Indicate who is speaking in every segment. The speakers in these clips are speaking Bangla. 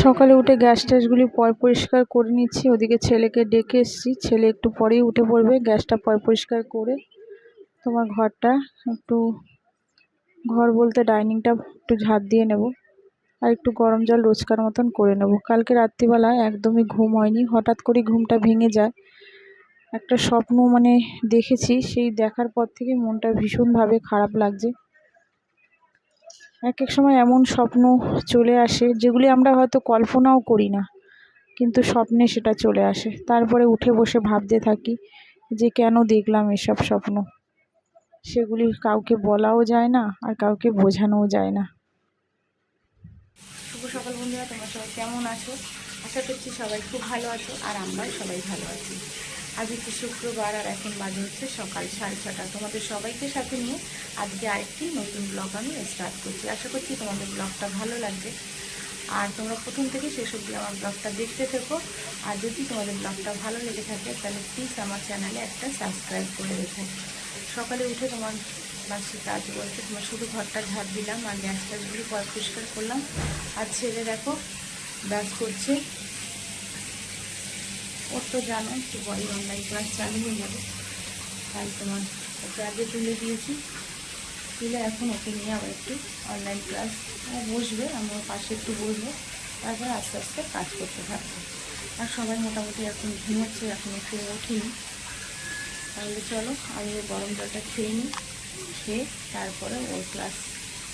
Speaker 1: সকালে উঠে গ্যাস ট্যাসগুলি পয় পরিষ্কার করে নিচ্ছি। ওদিকে ছেলেকে ডেকে এসেছি। ছেলে একটু পরেই উঠে পড়বে। গ্যাসটা পয় পরিষ্কার করে তোমার ঘরটা একটু ঘর বলতে ডাইনিংটা একটু ঝাঁট দিয়ে নেব আর একটু গরম জল রোজকার মতন করে নেব। কালকে রাত্রিবেলায় একদমই ঘুম হয়নি। হঠাৎ করে ঘুমটা ভেঙে যায়। একটা স্বপ্ন মানে দেখেছি। সেই দেখার পর থেকে মনটা ভীষণভাবে খারাপ লাগছে। এক এক সময় এমন স্বপ্ন চলে আসে, যেগুলি আমরা হয়তো কল্পনাও করি না, কিন্তু স্বপ্নে সেটা চলে আসে। তারপরে উঠে বসে ভাবতে থাকি যে কেন দেখলাম এসব স্বপ্ন? সেগুলি কাউকে বলাও যায় না, আর কাউকে বোঝানোও যায় না।
Speaker 2: শুভ সকাল বন্ধুরা, তোমরা সবাই কেমন আছো? আশা করছি সবাই খুব ভালো আছো, আর আমরাও সবাই ভালো আছি। আজ হচ্ছে শুক্রবার আর এখন বাজে হচ্ছে সকাল সাড়ে ছটা। তোমাদের সবাইকে সাথে নিয়ে আজকে আরেকটি নতুন ব্লগ আমি স্টার্ট করছি। আশা করছি তোমাদের ব্লগটা ভালো লাগবে। আর তোমরা প্রথম থেকে শেষ অবধি আমার ব্লগটা দেখতে থেকো। আর যদি তোমাদের ব্লগটা ভালো লেগে থাকে, তাহলে প্লিজ আমার চ্যানেলে একটা সাবস্ক্রাইব করে রেখো। সকালে উঠে তোমার বাসি কাজ বলতে তোমার শুধু ঘরটা ঝাড় দিলাম আর গ্যাস ট্যাসগুলি পর পরিষ্কার করলাম। আর ছেলে দেখো, ব্যাস করছে। ওর তো জানো, একটু বড়ি অনলাইন ক্লাস চালু হয়ে যাবে। তাই তোমার ওকে আগে তুলে দিয়েছি। তুলে এখন ওকে নিয়ে আবার একটু অনলাইন ক্লাস বসবে আমি ওর পাশে একটু বসবো। তারপর আস্তে আস্তে কাজ করতে থাকব। আর সবাই মোটামুটি এখন ঘুমোচ্ছে, এখন একটু ওঠেনি তাহলে চলো, আমি ওই গরম জলটা খেয়ে নিই, খেয়ে তারপরে ওর ক্লাস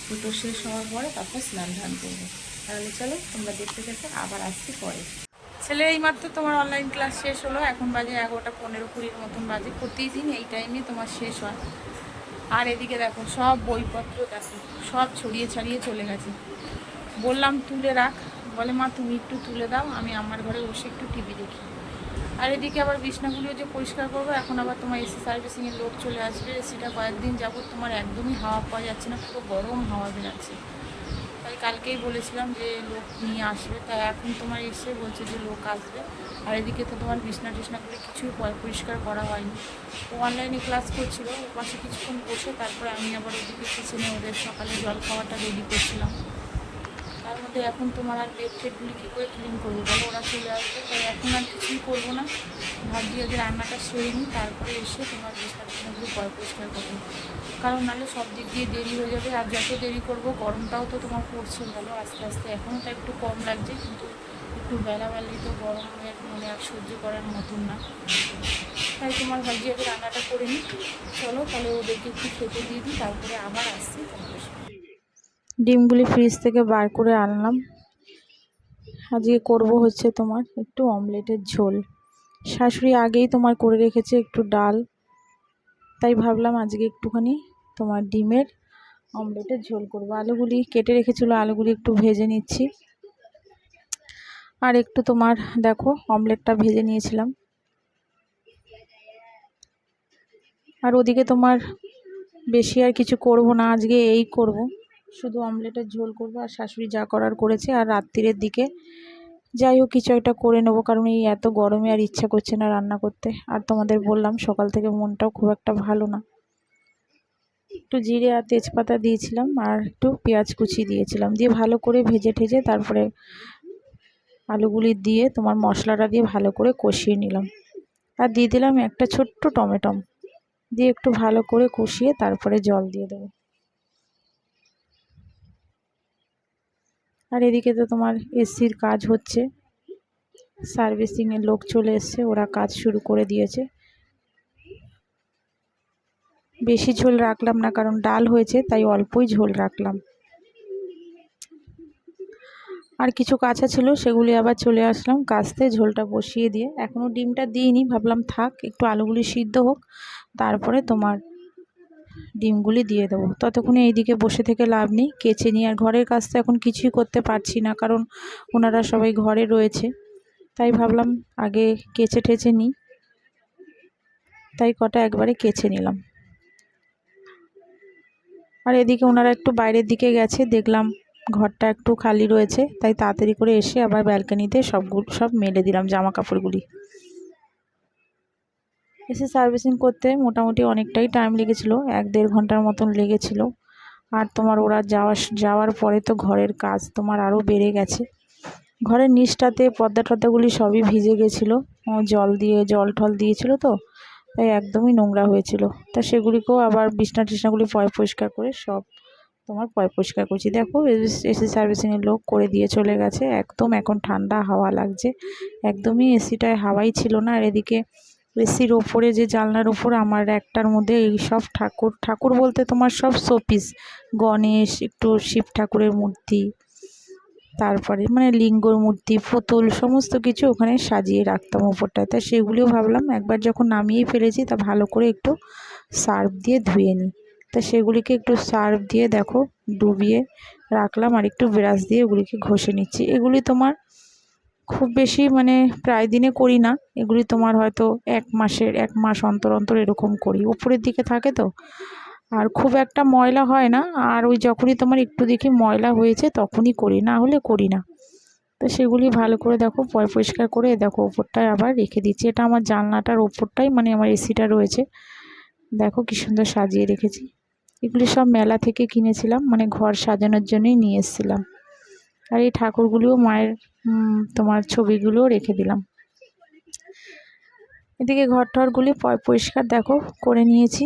Speaker 2: দুটো শেষ হওয়ার পরে তারপর স্নান ধান করব। তাহলে চলো, তোমরা দেখতে দেখতে আবার আসছি পরে। ছেলে এইমাত্র তোমার অনলাইন ক্লাস শেষ হলো, এখন বাজে এগারোটা পনেরো কুড়ির মতন বাজে। প্রতিদিন এই টাইমে তোমার শেষ হয়। আর এদিকে দেখো, সব বইপত্র দেখো, সব ছড়িয়ে ছাড়িয়ে চলে গেছে। বললাম, তুলে রাখ। বলে, মা, তুমি একটু তুলে দাও, আমি আমার ঘরে বসে একটু টিভি দেখি। আর এদিকে আবার বিছনাগুলিও যে পরিষ্কার করব, এখন আবার তোমার এসি সার্ভিসিংয়ের লোক চলে আসবে। এসিটা কয়েকদিন যাবত তোমার একদমই হাওয়া পাওয়া যাচ্ছে না, পুরো গরম হাওয়া বেরাচ্ছে কালকেই বলেছিলাম যে লোক নিয়ে আসবে, তা এখন তোমার এসে বলছে যে লোক আসবে। আর এদিকে তো তোমার বিছনা টিছনা করে কিছুই পরিষ্কার করা হয়নি। ও অনলাইনে ক্লাস করছিল ও পাশে কিছুক্ষণ বসে, তারপরে আমি আবার ওদিকে কিচেনে ওদের সকালে জল খাওয়াটা রেডি করছিলাম। মধ্যে এখন তোমার আর বেড টেডগুলি কী করে ক্লিন করব? বলো, ওরা চলে আসবে তাই এখন আর কিছুই করব না। ভাবছি যে রান্নাটা সেরে নিই, তারপরে এসে তোমার টিছনাগুলি পয় পরিষ্কার করব কারণ নাহলে সব দিক দিয়ে দেরি হয়ে যাবে, আর যত দেরি করব, গরমটাও তো তোমার পড়ছে, বলো। আস্তে আস্তে এখনও তো একটু কম লাগছে, কিন্তু একটু বেলাবেলি তো গরম গরমের মানে আর সহ্য করার মতন না। তাই তোমার ভাবছি আগে রান্নাটা করে নিই। চলো, তাহলে ওদেরকে একটু খেতে দিয়ে দিই, তারপরে আবার আসছি।
Speaker 1: ডিমগুলি ফ্রিজ থেকে বার করে আনলাম। আজকে করব হচ্ছে তোমার একটু অমলেটের ঝোল। শাশুড়ি আগেই তোমার করে রেখেছে একটু ডাল। তাই ভাবলাম আজকে একটুখানি তোমার ডিমের অমলেটের ঝোল করব। আলুগুলি কেটে রেখেছিলো, আলুগুলি একটু ভেজে নিচ্ছি। আর একটু তোমার দেখো অমলেটটা ভেজে নিয়েছিলাম। আর ওদিকে তোমার বেশি আর কিছু করব না, আজকে এই করব। শুধু অমলেটের ঝোল করব আর শাশুড়ি যা করার করেছে আর রাত্রিরের দিকে। যাই হোক, কিছু একটা করে নেব, কারণ এই এত গরমে আর ইচ্ছা করছে না রান্না করতে। আর তোমাদের বললাম, সকাল থেকে মনটাও খুব একটা ভালো না। একটু জিরে আর তেজপাতা দিয়েছিলাম আর একটু পেঁয়াজ কুচি দিয়েছিলাম। দিয়ে ভালো করে ভেজে ঠেজে তারপরে আলুগুলি দিয়ে তোমার মশলাটা দিয়ে ভালো করে কষিয়ে নিলাম। আর দিয়ে দিলাম একটা ছোট্ট টমেটম দিয়ে একটু ভালো করে কষিয়ে তারপরে জল দিয়ে দেবো। আর এদিকে তো তোমার এসির কাজ হচ্ছে। সার্ভিসিংয়ের লোক চলে এসছে, ওরা কাজ শুরু করে দিয়েছে। বেশি ঝোল রাখলাম না, কারণ ডাল হয়েছে, তাই অল্পই ঝোল রাখলাম। আর কিছু কাঁচা ছিল, সেগুলি আবার চলে আসলাম কাচতে ঝোলটা বসিয়ে দিয়ে। এখনও ডিমটা দিইনি, ভাবলাম থাক, একটু আলুগুলি সিদ্ধ হোক, তারপরে তোমার ডিমগুলি দিয়ে দেবো। ততক্ষণে এইদিকে বসে থেকে লাভ নেই। কেচে নিই আর ঘরের কাজ তো এখন কিছুই করতে পারছি না, কারণ ওনারা সবাই ঘরে রয়েছে। তাই ভাবলাম আগে কেচে ঠেচে নিই। তাই কটা একবারে কেচে নিলাম। আর এদিকে ওনারা একটু বাইরের দিকে গেছে, দেখলাম ঘরটা একটু খালি রয়েছে। তাই তাড়াতাড়ি করে এসে আবার ব্যালকানিতে সবগুলো সব মেলে দিলাম জামা কাপড়গুলি এসে সার্ভিসিং করতে মোটামুটি অনেকটাই টাইম লেগেছিলো, এক দেড় ঘণ্টার মতন লেগেছিলো। আর তোমার ওরা যাওয়া, যাওয়ার পরে তো ঘরের কাজ তোমার আরও বেড়ে গেছে। ঘরের নিচটাতে পর্দা টর্দাগুলি সবই ভিজে গেছিল জল দিয়ে, জল টল দিয়েছিল তো, তাই একদমই নোংরা হয়েছিল। তা সেগুলিকেও আবার বিছনা টিছনাগুলি পয় পরিষ্কার করে সব তোমার পয় পরিষ্কার করছি। দেখো, এসি সার্ভিসিংয়ের লোক করে দিয়ে চলে গেছে। একদম এখন ঠান্ডা হাওয়া লাগছে। একদমই এসিটায় হাওয়াই ছিল না। আর এদিকে এসির ওপরে, যে জানলার ওপর, আমার একটার মধ্যে এই সব ঠাকুর। ঠাকুর বলতে তোমার সব শোপিস। গণেশ, একটু শিব ঠাকুরের মূর্তি, তারপরে মানে লিঙ্গর মূর্তি, পুতুল, সমস্ত কিছু ওখানে সাজিয়ে রাখতাম ওপরটায়। তা সেগুলিও ভাবলাম, একবার যখন নামিয়ে ফেলেছি, তা ভালো করে একটু সার্ফ দিয়ে ধুয়ে নিই। তা সেগুলিকে একটু সার্ফ দিয়ে দেখো, ডুবিয়ে রাখলাম, আর একটু ব্রাশ দিয়ে ওগুলিকে ঘষে নিচ্ছি। এগুলি তোমার খুব বেশি মানে প্রায় দিনে করি না। এগুলি তোমার হয়তো এক মাসের, এক মাস অন্তর অন্তর এরকম করি। উপরের দিকে থাকে তো। আর খুব একটা ময়লা হয় না। আর ওই যখনই তোমার একটু দেখি ময়লা হয়েছে, তখনই করি। না হলে করি না। তো সেগুলি ভালো করে দেখো, পয় পরিষ্কার করে দেখো ওপরটায় আবার রেখে দিচ্ছি। এটা আমার জানলাটার ওপরটাই মানে আমার এসিটা রয়েছে। দেখো কি সুন্দর সাজিয়ে রেখেছি। এগুলি সব মেলা থেকে কিনেছিলাম মানে ঘর সাজানোর জন্যই নিয়ে এসেছিলাম। আর এই ঠাকুরগুলিও মায়ের তোমার ছবিগুলোও রেখে দিলাম। এদিকে ঘর টরগুলি পরিষ্কার দেখো, করে নিয়েছি।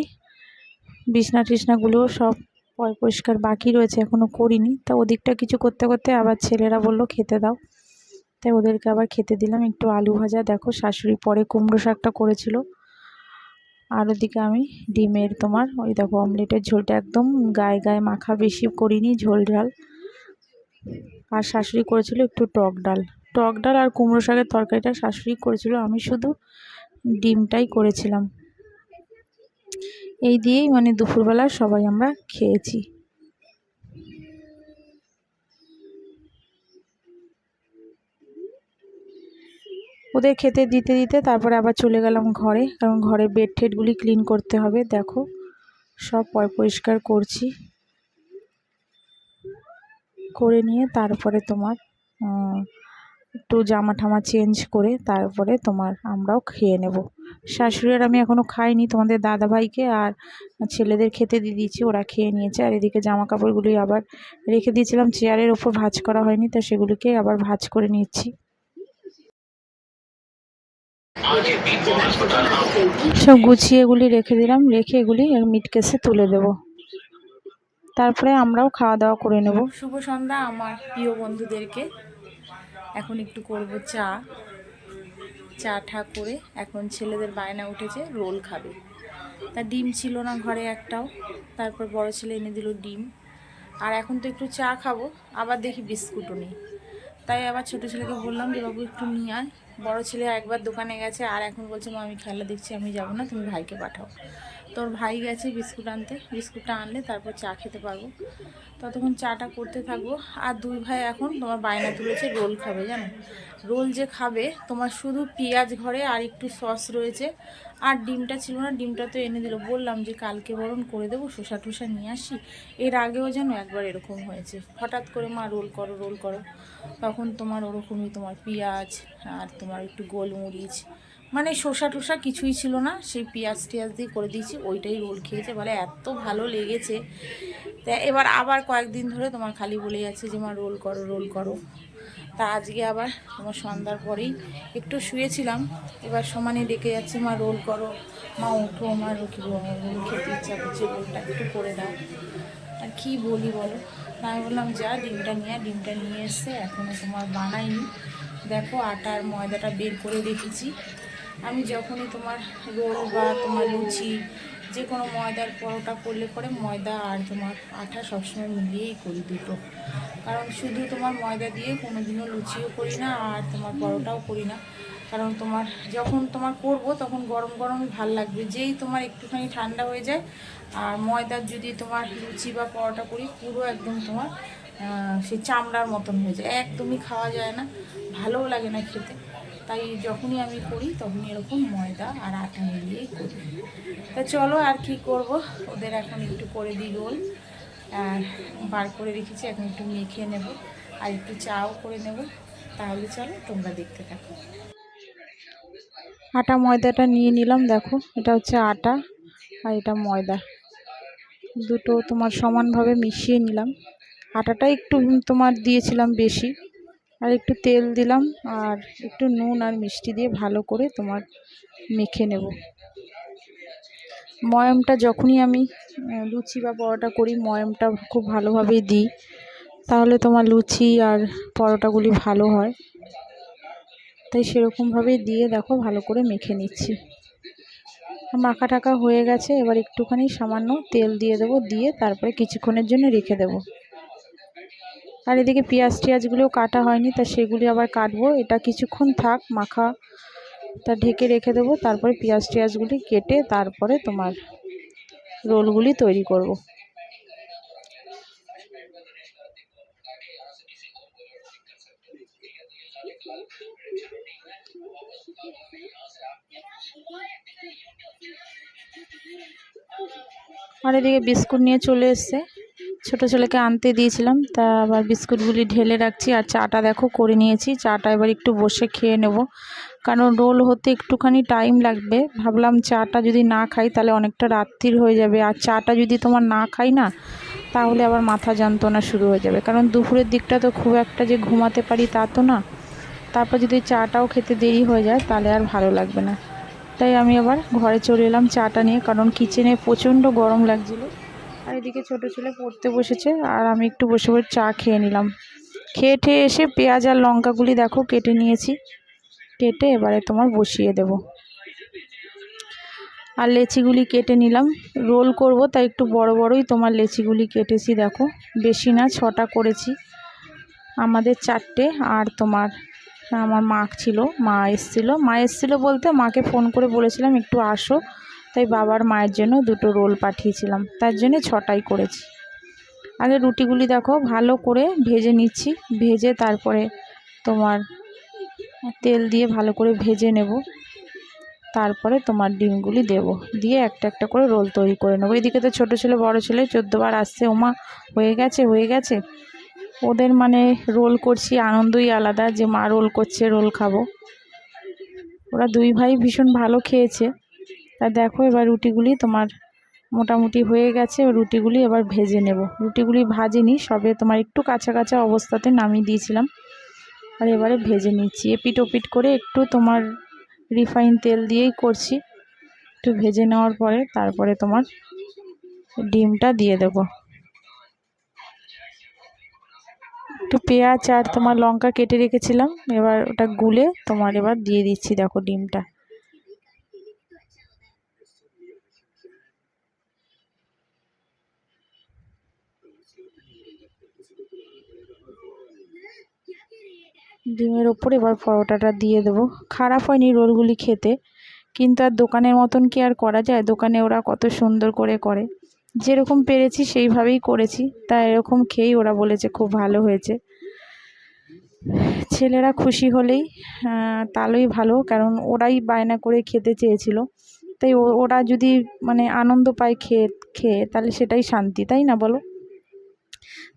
Speaker 1: বিছনা টিছনাগুলোও সব পয়, পরিষ্কার বাকি রয়েছে এখনও করিনি। তা ওদিকটা কিছু করতে করতে আবার ছেলেরা বলল, খেতে দাও। তাই ওদেরকে আবার খেতে দিলাম। একটু আলু ভাজা, দেখো শাশুড়ি পরে কুমড়ো শাকটা করেছিল। আর ওদিকে আমি ডিমের তোমার, ওই দেখো অমলেটের ঝোলটা একদম গায়ে গায়ে মাখা বেশি করিনি, ঝোল ঝাল। আর শাশুড়ি করেছিল একটু টক ডাল। টক ডাল আর কুমড়ো শাকের তরকারিটা শাশুড়ি করেছিল, আমি শুধু ডিমটাই করেছিলাম। এই দিয়েই মানে দুপুরবেলা সবাই আমরা খেয়েছি। ওদের খেতে দিতে দিতে তারপরে আবার চলে গেলাম ঘরে, কারণ ঘরে বেড টেডগুলি ক্লিন করতে হবে, দেখো। সব পরিষ্কার করছি। করে নিয়ে তারপরে তোমার একটু জামা ঠামা চেঞ্জ করে তারপরে তোমার আমরাও খেয়ে নেব। শাশুড়ি আর আমি এখনও খাইনি, তোমাদের দাদা ভাইকে আর ছেলেদের খেতে দিয়ে দিয়েছি, ওরা খেয়ে নিয়েছে। আর এদিকে জামা কাপড়গুলি আবার রেখে দিয়েছিলাম, চেয়ারের ওপর ভাজ করা হয়নি, তা সেগুলিকে আবার ভাজ করে নিচ্ছি সব গুছিয়ে এগুলি রেখে দিলাম, রেখে এগুলি মিট কেসে তুলে দেবো। তারপরে আমরাও খাওয়া দাওয়া করে নেব।
Speaker 2: শুভ সন্ধ্যা আমার প্রিয় বন্ধুদেরকে। এখন একটু করব চা। চা ঠা করে এখন ছেলেদের বায়না উঠেছে, রোল খাবে। তা ডিম ছিল না ঘরে একটাও। তারপর বড় ছেলে এনে দিল ডিম। আর এখন তো একটু চা খাব, আবার দেখি বিস্কুটও নেই। তাই আবার ছোটো ছেলেকে বললাম যে, বাবু, একটু নিয়ে আয়। বড় ছেলে একবার দোকানে গেছে আর এখন বলছে, মা, আমি খেলা দেখছি, আমি যাব না, তুমি ভাইকে পাঠাও। তোর ভাই গেছে বিস্কুট আনতে, বিস্কুটটা আনলে তারপর চা খেতে পারব। ততক্ষণ চাটা করতে থাকব। আর দুই ভাই এখন তোমার বায়না তুলেছে, রোল খাবে, জানো? রোল যে খাবে, তোমার শুধু পেঁয়াজ ঘরে আর একটু সস রয়েছে। আর ডিমটা ছিল না, ডিমটা তো এনে দিল। বললাম যে কালকে বরণ করে দেবো, শসা টসা নিয়ে আসি। এর আগেও যেন একবার এরকম হয়েছে। হঠাৎ করে মা রোল করো রোল করো। তখন তোমার ওরকমই তোমার পেঁয়াজ আর তোমার একটু গোলমরিচ মানে শসা টসা কিছুই ছিল না, সেই পেঁয়াজ টিয়াজ দিয়ে করে দিয়েছি, ওইটাই রোল খেয়েছে, বলে এত ভালো লেগেছে। তা এবার আবার কয়েকদিন ধরে তোমার খালি বলে যাচ্ছে যে, মা, রোল করো রোল করো। তা আজকে আবার তোমার সন্ধ্যার পরেই একটু শুয়েছিলাম, এবার সমানে ডেকে যাচ্ছে, মা, রোল করো। মা উঠো মা রুটি রোল খেতে ইচ্ছা করছে, রোলটা একটু করে দাও। আর কি বলি বলো? তা আমি বললাম, যা, ডিমটা নিয়ে। ডিমটা নিয়ে এসছে এখনও তোমার বানাইনি। দেখো আটার ময়দাটা বের করে রেখেছি। আমি যখনই তোমার রোল বা তোমার লুচি, যে কোনো ময়দার পরোটা করলে পরে ময়দা আর তোমার আঠা সবসময় মিলিয়েই করি দুটো। কারণ শুধু তোমার ময়দা দিয়ে কোনো দিনও লুচিও করি না আর তোমার পরোটাও করি না। কারণ তোমার যখন তোমার করব তখন গরম গরমই ভালো লাগবে। যেই তোমার একটুখানি ঠান্ডা হয়ে যায়, আর ময়দার যদি তোমার লুচি বা পরোটা করি, পুরো একদম তোমার সে চামড়ার মতন হয়ে যায়। একদমই খাওয়া যায় না, ভালোও লাগে না খেতে। তাই যখনই আমি করি তখনই এরকম ময়দা আর আটা মিলিয়েই করি। তা চলো আর কি করব? ওদের এখন একটু করে দিই রোল। আর বার করে রেখেছি, এখন একটু মেখে নেব। আর একটু চাও করে নেব। তাহলে চলো তোমরা দেখতে থাকো।
Speaker 1: আটা, ময়দাটা নিয়ে নিলাম, দেখো। এটা হচ্ছে আটা আর এটা ময়দা। দুটো তোমার সমানভাবে মিশিয়ে নিলাম। আটাটা একটু তোমার দিয়েছিলাম বেশি। আর একটু তেল দিলাম আর একটু নুন আর মিষ্টি দিয়ে ভালো করে তোমার মেখে নেব। ময়মটা যখনই আমি লুচি বা পরোটা করি, ময়মটা খুব ভালোভাবেই দিই। তাহলে তোমার লুচি আর পরোটাগুলি ভালো হয়। তাই সেরকমভাবেই দিয়ে দেখো, ভালো করে মেখে নিচ্ছি। মাখা টাকা হয়ে গেছে, এবার একটুখানি সামান্য তেল দিয়ে দেবো, দিয়ে তারপরে কিছুক্ষণের জন্য রেখে দেবো। আর এদিকে পেঁয়াজ টিয়াজগুলোও কাটা হয়নি, তা সেগুলি আবার কাটবো এটা কিছুক্ষণ থাক, মাখা, তা ঢেকে রেখে দেবো, তারপরে পেঁয়াজ টিয়াজগুলি কেটে তারপরে তোমার রোলগুলি তৈরি করব। আর এদিকে বিস্কুট নিয়ে চলে এসছে। ছোটো ছেলেকে আনতে দিয়েছিলাম, তা আবার বিস্কুটগুলি ঢেলে রাখছি আর চাটা দেখো করে নিয়েছি। চাটা এবার একটু বসে খেয়ে নেব, কারণ রোল হতে একটুখানি টাইম লাগবে। ভাবলাম চাটা যদি না খাই তাহলে অনেকটা রাত্রির হয়ে যাবে, আর চাটা যদি তোমার না খাই না, তাহলে আবার মাথা যন্ত্রণা শুরু হয়ে যাবে। কারণ দুপুরের দিকটা তো খুব একটা যে ঘুমাতে পারি তা তো না। তারপর যদি চাটাও খেতে দেরি হয়ে যায়, তাহলে আর ভালো লাগবে না। তাই আমি আবার ঘরে চলে এলাম চাটা নিয়ে, কারণ কিচেনে প্রচণ্ড গরম লাগছিল। আর এদিকে ছোটো ছেলে পড়তে বসেছে, আর আমি একটু বসে বসে চা খেয়ে নিলাম। খেয়ে ঠেয়ে এসে পেঁয়াজ আর লঙ্কাগুলি দেখো, কেটে নিয়েছি। কেটে এবারে তোমার বসিয়ে দেব। আর লেচিগুলি কেটে নিলাম। রোল করব, তাই একটু বড় বড়ই তোমার লেচিগুলি কেটেছি, দেখো। বেশি না, ছটা করেছি। আমাদের চারটে আর তোমার আমার মা ছিল, মা এসেছিল। মা এসেছিল বলতে মাকে ফোন করে বলেছিলাম, একটু আসো। তাই বাবার মায়ের জন্য দুটো রোল পাঠিয়েছিলাম। তার জন্য ছটাই করেছি। আগে রুটিগুলি দেখো, ভালো করে ভেজে নিচ্ছি। ভেজে তারপরে তোমার তেল দিয়ে ভালো করে ভেজে নেব। তারপরে তোমার ডিমগুলি দেব। দিয়ে একটা একটা করে রোল তৈরি করে নেব। এদিকে তো ছোটো ছেলে, বড় ছেলে চোদ্দোবার আসছে। ওমা, হয়ে গেছে হয়ে গেছে। ওদের মানে রোল করছি, আনন্দই আলাদা যে মা রোল করছে, রোল খাব। ওরা দুই ভাই ভীষণ ভালো খেয়েছে। তা দেখো এবার রুটিগুলি তোমার মোটামুটি হয়ে গেছে রুটিগুলি এবার ভেজে নেব। রুটিগুলি ভাজিনি, সবে তোমার একটু কাঁচা কাঁচা অবস্থাতে নামিয়ে দিয়েছিলাম। আর এবারে ভেজে নিচ্ছি। এপিট ওপিট করে একটু তোমার রিফাইন তেল দিয়েই করছি। একটু ভেজে নেওয়ার পরে তারপরে তোমার ডিমটা দিয়ে দেবো। একটু পেঁয়াজ আর তোমার লঙ্কা কেটে রেখেছিলাম। এবার ওটা গুলে তোমার এবার দিয়ে দিচ্ছি, দেখো ডিমটা। ডিমের ওপর এবার পরোটাটা দিয়ে দেবো। খারাপ হয়নি রোলগুলি খেতে, কিন্তু আর দোকানের মতন কি আর করা যায়? দোকানে ওরা কত সুন্দর করে করে। যেরকম পেরেছি সেইভাবেই করেছি। তা এরকম খেয়েই ওরা বলেছে খুব ভালো হয়েছে। ছেলেরা খুশি হলেই তাহলেই ভালো, কারণ ওরাই বায়না করে খেতে চেয়েছিল। তাই ওরা যদি মানে আনন্দ পায় খেয়ে খেয়ে, তাহলে সেটাই শান্তি, তাই না বলো?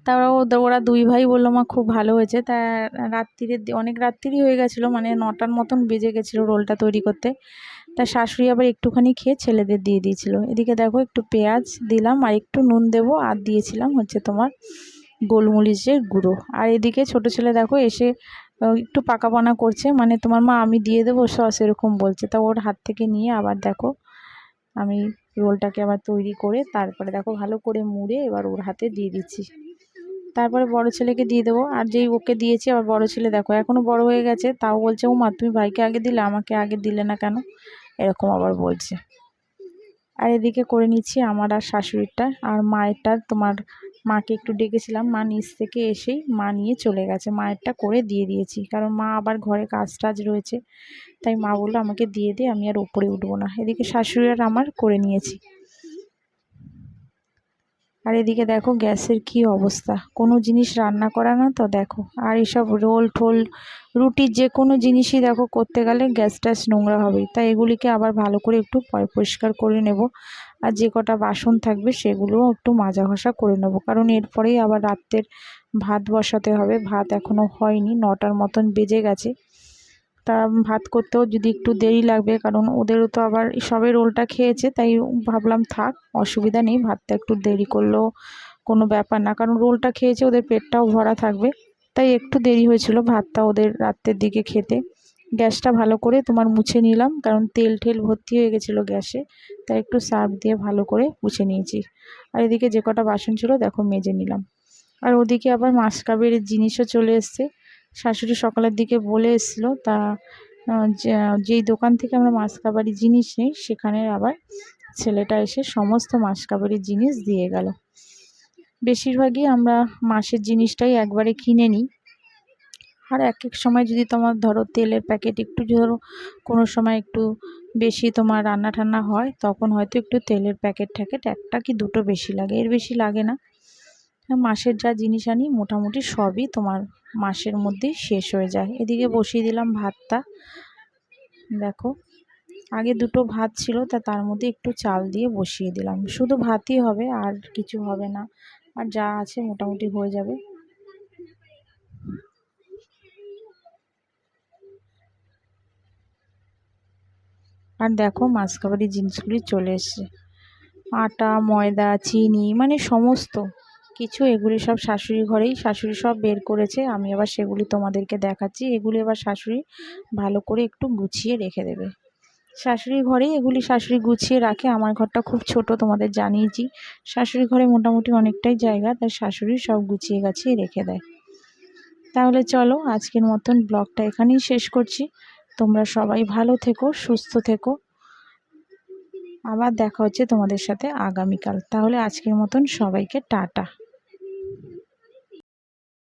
Speaker 1: তারপর ওরা দুই ভাই বলল, মা, খুব ভালো হয়েছে। তা রাত্রিরে, অনেক রাত্রিরই হয়ে গেছিল মানে নটার মতন বেজে গেছিল রোলটা তৈরি করতে। তা শাশুড়ি আবার একটুখানি খেয়ে ছেলেদের দিয়ে দিয়েছিল। এদিকে দেখো একটু পেঁয়াজ দিলাম আর একটু নুন দেবো আর দিয়েছিলাম হচ্ছে তোমার গোলমরিচের গুঁড়ো। আর এদিকে ছোট ছেলে দেখো এসে একটু পাকাপানা করছে মানে তোমার মা আমি দিয়ে দেবো সস এরকম বলছে। তা ওর হাত থেকে নিয়ে আবার দেখো আমি রোলটাকে আবার তৈরি করে তারপরে দেখো ভালো করে মুড়ে এবার ওর হাতে দিয়ে দিচ্ছি। তারপরে বড় ছেলেকে দিয়ে দেবো। আর যেই ওকে দিয়েছি, আবার বড় ছেলে দেখো এখনও বড় হয়ে গেছে, তাও বলছে ও মা তুমি ভাইকে আগে দিলে, আমাকে আগে দিলে না কেন? এরকম আবার বলছে। আর এদিকে করে নিচ্ছি আমার আর শাশুড়িটা আর মায়েরটা তোমার মাকে একটু ডেকেছিলাম। মা নিচ থেকে এসেই মা নিয়ে চলে গেছে। মায়েরটা করে দিয়ে দিয়েছি। কারণ মা আবার ঘরে কাজ টাজ রয়েছে। তাই মা বলল, আমাকে দিয়ে দিয়ে আমি আর ওপরে উঠবো না। এদিকে শাশুড়ি আর আমার করে নিয়েছি। আর এদিকে দেখো গ্যাসের কি অবস্থা। কোনো জিনিস রান্না করা না তো দেখো। আর এসব রোল টোল রুটির যে কোনো জিনিসই দেখো করতে গেলে গ্যাস ট্যাস নোংরা হবেই। তাই এগুলিকে আবার ভালো করে একটু পরিষ্কার করে নেব। আর যে কটা বাসন থাকবে সেগুলোও একটু মাজা ঘষা করে নেব। কারণ এরপরেই আবার রাত্রের ভাত বসাতে হবে। ভাত এখনও হয়নি, নটার মতন বেজে গেছে। তা ভাত করতেও যদি একটু দেরি লাগবে, কারণ ওদেরও তো আবার সবে রোলটা খেয়েছে, তাই ভাবলাম থাক, অসুবিধা নেই, ভাতটা একটু দেরি করলেও কোনো ব্যাপার না, কারণ রোলটা খেয়েছে, ওদের পেটটাও ভরা থাকবে, তাই একটু দেরি হয়েছিল ভাতটা ওদের রাত্রের দিকে খেতে। গ্যাসটা ভালো করে তোমার মুছে নিলাম, কারণ তেল ঠেল ভর্তি হয়ে গেছিল গ্যাসে, তাই একটু সার্ফ দিয়ে ভালো করে মুছে নিয়েছি। আর এদিকে যে কটা বাসন ছিল, দেখো মেজে নিলাম। আর ওদিকে আবার মাসকাবের জিনিসও চলে এসছে শাশুড়ি সকালের দিকে বলে এসেছিল, তা যেই দোকান থেকে আমরা মাসকাবারি জিনিস নিই, সেখানে আবার ছেলেটা এসে সমস্ত মাসকাবারির জিনিস দিয়ে গেল। বেশিরভাগই আমরা মাসের জিনিসটাই একবারে কিনে নিই। আর এক এক সময় যদি তোমার ধরো তেলের প্যাকেট একটু ধরো, কোনো সময় একটু বেশি তোমার রান্না ঠান্না হয়, তখন হয়তো একটু তেলের প্যাকেট ট্যাকেট একটা কি দুটো বেশি লাগে, এর বেশি লাগে না। মাসের যা জিনিস আনি, মোটামুটি সবই তোমার মাসের মধ্যেই শেষ হয়ে যায়। এদিকে বসিয়ে দিলাম ভাতটা। দেখো, আগে দুটো ভাত ছিল, তা তার মধ্যে একটু চাল দিয়ে বসিয়ে দিলাম। শুধু ভাতই হবে, আর কিছু হবে না। আর যা আছে মোটামুটি হয়ে যাবে। আর দেখো মাসকাবারির জিনিসগুলি চলে এসছে। আটা, ময়দা, চিনি মানে সমস্ত কিছু এগুলি সব শাশুড়ি ঘরেই, শাশুড়ি সব বের করেছে। আমি আবার সেগুলি তোমাদেরকে দেখাচ্ছি। এগুলি এবার শাশুড়ি ভালো করে একটু গুছিয়ে রেখে দেবে। শাশুড়ি ঘরেই এগুলি শাশুড়ি গুছিয়ে রাখে। আমার ঘরটা খুব ছোট, তোমাদের জানিয়েছি। শাশুড়ি ঘরে মোটামুটি অনেকটাই জায়গা, তাই শাশুড়ি সব গুছিয়ে গাছিয়ে রেখে দেয়। তাহলে চলো, আজকের মতন ব্লগটা এখানেই শেষ করছি। তোমরা সবাই ভালো থেকো, সুস্থ থেকো। আবার দেখা হচ্ছে তোমাদের সাথে আগামীকাল। তাহলে আজকের মতন সবাইকে টাটা।